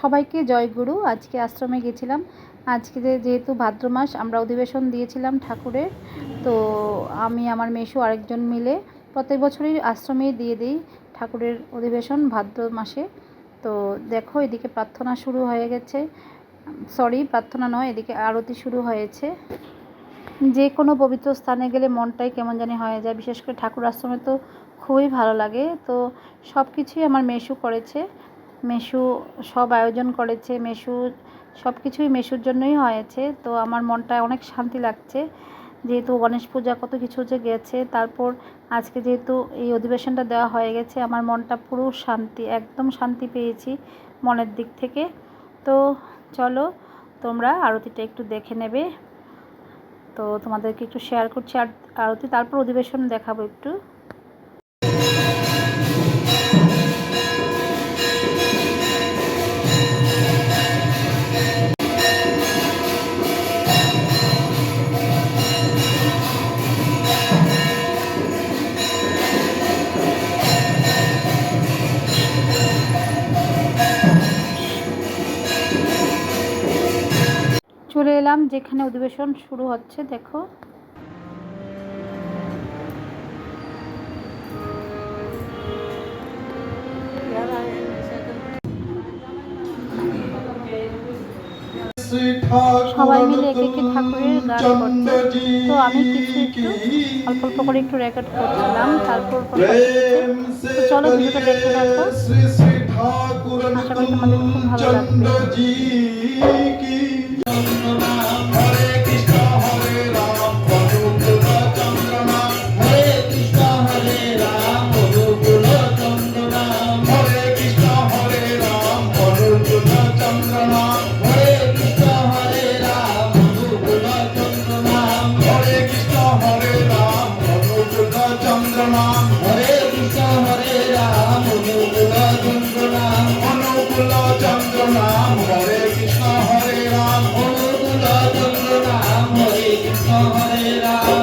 সবাইকে জয়গুরু আজকে আশ্রমে গেছিলাম। আজকে যেহেতু ভাদ্র মাস, আমরা অধিবেশন দিয়েছিলাম ঠাকুরের। তো আমি, আমার মেশো আরেকজন মিলে প্রত্যেক বছরই আশ্রমেই দিয়ে দিই ঠাকুরের অধিবেশন ভাদ্র মাসে। তো দেখো, এদিকে প্রার্থনা শুরু হয়ে গেছে। সরি, প্রার্থনা নয়, এদিকে আরতি শুরু হয়েছে। যে কোনো পবিত্র স্থানে গেলে মনটাই কেমন জানি হয়ে যায়। বিশেষ করে ঠাকুর আশ্রমে তো খুবই ভালো লাগে। তো সব কিছুই আমার মেশু করেছে। মেশু সব আয়োজন করেছে, মেশু সব কিছুই মেশুর জন্যই হয়েছে। তো আমার মনটা অনেক শান্তি লাগছে। যেহেতু গণেশ পূজা কত কিছু যে গেছে, তারপর আজকে যেহেতু এই অধিবেশনটা দেওয়া হয়ে গেছে, আমার মনটা পুরো শান্তি, একদম শান্তি পেয়েছি মনের দিক থেকে। তো চলো, তোমরা আরতিটা একটু দেখে নেবে। তো তোমাদেরকে একটু শেয়ার করছি, আর আরতি তারপর অধিবেশন দেখাবো একটু। চলে এলাম যেখানে অধিবেশন শুরু হচ্ছে দেখো। সবাই মিলে এক একটি ঠাকুরের গান করছে। তো আমি কিছু একটু অল্প অল্প করে একটু রেকর্ড করছিলাম তারপর চলো ভিডিওটা দেখতে থাকো। আশা করি তোমাদের খুব ভালো লাগবে। কৃষ্ণ হরে রাম অনুকূল চন্দ্র নাম হরে কৃষ্ণ, হরে রাম অনুকূল চন্দ্র নাম অনুকূল চন্দ্র নাম হরে কৃষ্ণ, হরে রাম। অনুকূল চন্দ্র নাম হরে কৃষ্ণ, হরে রাম।